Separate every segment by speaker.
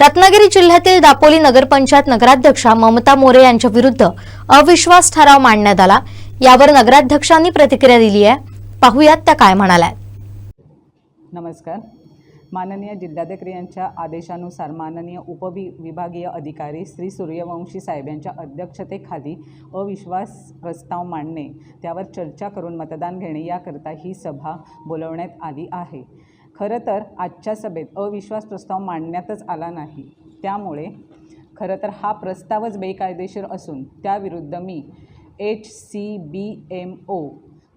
Speaker 1: रत्नागिरी जिल्ह्यातील दापोली नगरपंचायत नगराध्यक्षा ममता मोरे यांच्या विरुद्ध अविश्वास ठराव मांडण्यात आला. यावर नगराध्यक्षांनी प्रतिक्रिया दिली आहे. पाहुयात त्या काय म्हणाल्या.
Speaker 2: नमस्कार. माननीय जिल्हाधिकारी यांच्या आदेशानुसार माननीय उपवि विभागीय अधिकारी श्री सूर्यवंशी साहेब यांच्या अध्यक्षतेखाली अविश्वास प्रस्ताव मांडणे त्यावर चर्चा करून मतदान घेणे याकरता ही सभा बोलवण्यात आली आहे. खरं तर आजच्या सभेत अविश्वास प्रस्ताव मांडण्यातच आला नाही. त्यामुळे खरं तर हा प्रस्तावच बेकायदेशीर असून त्याविरुद्ध मी H C B M O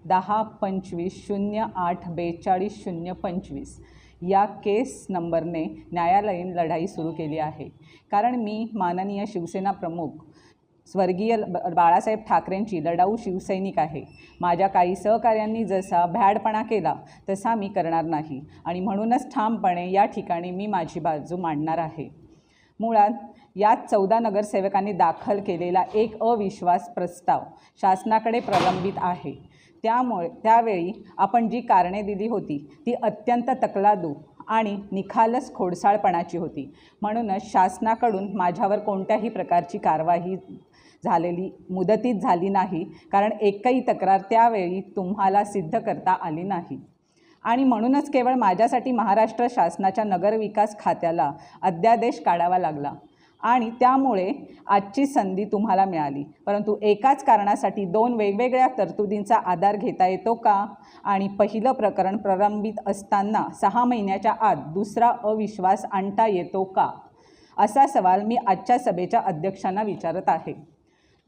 Speaker 2: दहा पंचवीस शून्य आठ बेचाळीस शून्य पंचवीस या केस नंबरने न्यायालयीन लढाई सुरू केली आहे. कारण मी माननीय शिवसेना प्रमुख स्वर्गीय बाळासाहेब ठाकरेंची लढाऊ शिवसैनिक आहे. माझ्या काही सहकाऱ्यांनी जसा भ्याडपणा केला तसा मी करणार नाही. आणि म्हणूनच ठामपणे या ठिकाणी मी माझी बाजू मांडणार आहे. मुळात यात चौदा नगरसेवकांनी दाखल केलेला एक अविश्वास प्रस्ताव शासनाकडे प्रलंबित आहे. त्यामुळे त्यावेळी आपण जी कारणे दिली होती ती अत्यंत तकलादू आणि निखालस खोडसाळपणाची होती. म्हणूनच शासनाकडून माझ्यावर कोणत्याही प्रकारची कारवाई झालेली मुदतीत झाली नाही कारण एकही तक्रार त्यावेळी तुम्हाला सिद्ध करता आली नाही. आणि म्हणूनच केवळ माझ्यासाठी महाराष्ट्र शासनाच्या नगरविकास खात्याला अध्यादेश काढावा लागला. आणि त्यामुळे आजची संधी तुम्हाला मिळाली. परंतु एकाच कारणासाठी दोन वेगवेगळ्या तरतुदींचा आधार घेता येतो का? आणि पहिलं प्रकरण प्रलंबित असताना सहा महिन्याच्या आत दुसरा अविश्वास आणता येतो का? असा सवाल मी आजच्या सभेच्या अध्यक्षांना विचारत आहे.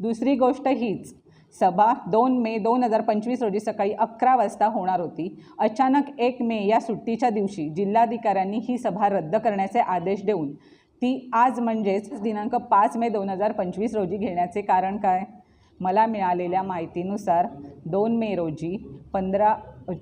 Speaker 2: दुसरी गोष्ट हीच. सभा दोन मे दोन हजार पंचवीस रोजी सकाळी अकरा वाजता होणार होती. अचानक एक मे या सुट्टीच्या दिवशी जिल्हाधिकाऱ्यांनी ही सभा रद्द करण्याचे आदेश देऊन ती आज म्हणजेच दिनांक पाच मे दोन हजार पंचवीस रोजी घेण्याचे कारण काय? मला मिळालेल्या माहितीनुसार दोन मे रोजी पंधरा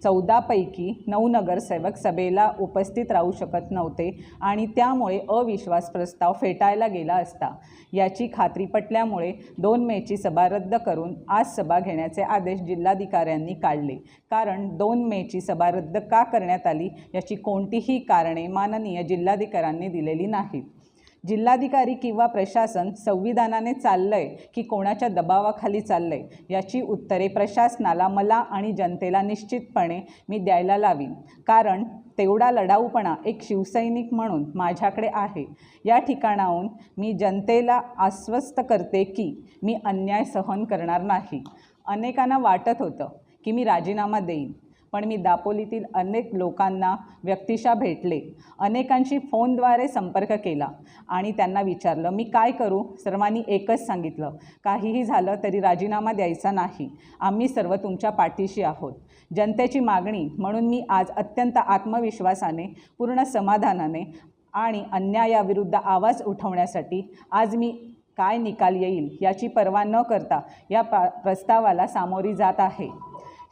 Speaker 2: चौदापैकी नऊ नगरसेवक सभेला उपस्थित राहू शकत नव्हते आणि त्यामुळे अविश्वास प्रस्ताव फेटाळला गेला असता. याची खात्री पटल्यामुळे दोन मेची सभा रद्द करून आज सभा घेण्याचे आदेश जिल्हाधिकाऱ्यांनी काढले. कारण दोन मेची सभा रद्द का करण्यात आली याची कोणतीही कारणे माननीय जिल्हाधिकाऱ्यांनी दिलेली नाहीत. जिल्हाधिकारी किंवा प्रशासन संविधानाने चाललंय की कोणाच्या दबावाखाली चाललंय याची उत्तरे प्रशासनाला मला आणि जनतेला निश्चितपणे मी द्यायला लावीन. कारण तेवढा लढाऊपणा एक शिवसैनिक म्हणून माझ्याकडे आहे. या ठिकाणाहून मी जनतेला आश्वस्त करते की मी अन्याय सहन करणार नाही. अनेकांना वाटत होतं की मी राजीनामा देईन. पण मी दापोलीतील अनेक लोकांना व्यक्तिशा भेटले. अनेकांशी फोनद्वारे संपर्क केला आणि त्यांना विचारलं मी काय करू? सर्वांनी एकच सांगितलं काहीही झालं तरी राजीनामा द्यायचा नाही. आम्ही सर्व तुमच्या पाठीशी आहोत. जनतेची मागणी म्हणून मी आज अत्यंत आत्मविश्वासाने पूर्ण समाधानाने आणि अन्यायाविरुद्ध आवाज उठवण्यासाठी आज मी काय निकाल येईल याची पर्वा न करता या पा प्रस्तावाला सामोरी जात आहे.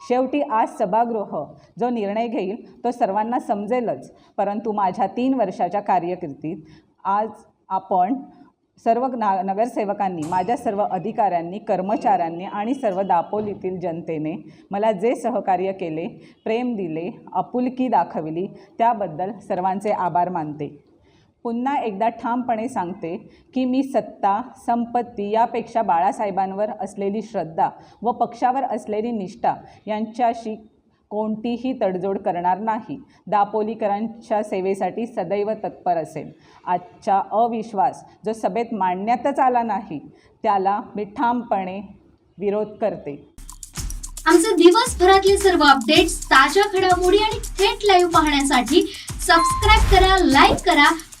Speaker 2: शेवटी आज सभागृह जो निर्णय घेईल तो सर्वांना समजेलच. परंतु माझ्या तीन वर्षाच्या कार्यकिर्दीत आज आपण सर्व ना नगरसेवकांनी माझ्या सर्व अधिकाऱ्यांनी कर्मचाऱ्यांनी आणि सर्व दापोलीतील जनतेने मला जे सहकार्य केले प्रेम दिले आपुलकी दाखवली त्याबद्दल सर्वांचे आभार मानते. पुन्हा एकदा ठामपणे सांगते की मी सत्ता संपत्ती यापेक्षा बाळासाहेबांवर असलेली श्रद्धा व पक्षावर असलेली निष्ठा यांच्याशी कोणतीही तडजोड करणार नाही. दापोलीकरांच्या सेवेसाठी सदैव तत्पर असेल. आजचा अविश्वास जो सभेत मांडण्यातच आला नाही त्याला मी ठामपणे विरोध करते.
Speaker 3: आमचे दिवसभरातले सर्व अपडेट्स ताज्या घडामोडी आणि थेट लाईव्ह पाहण्यासाठी सबस्क्राईब करा लाईक करा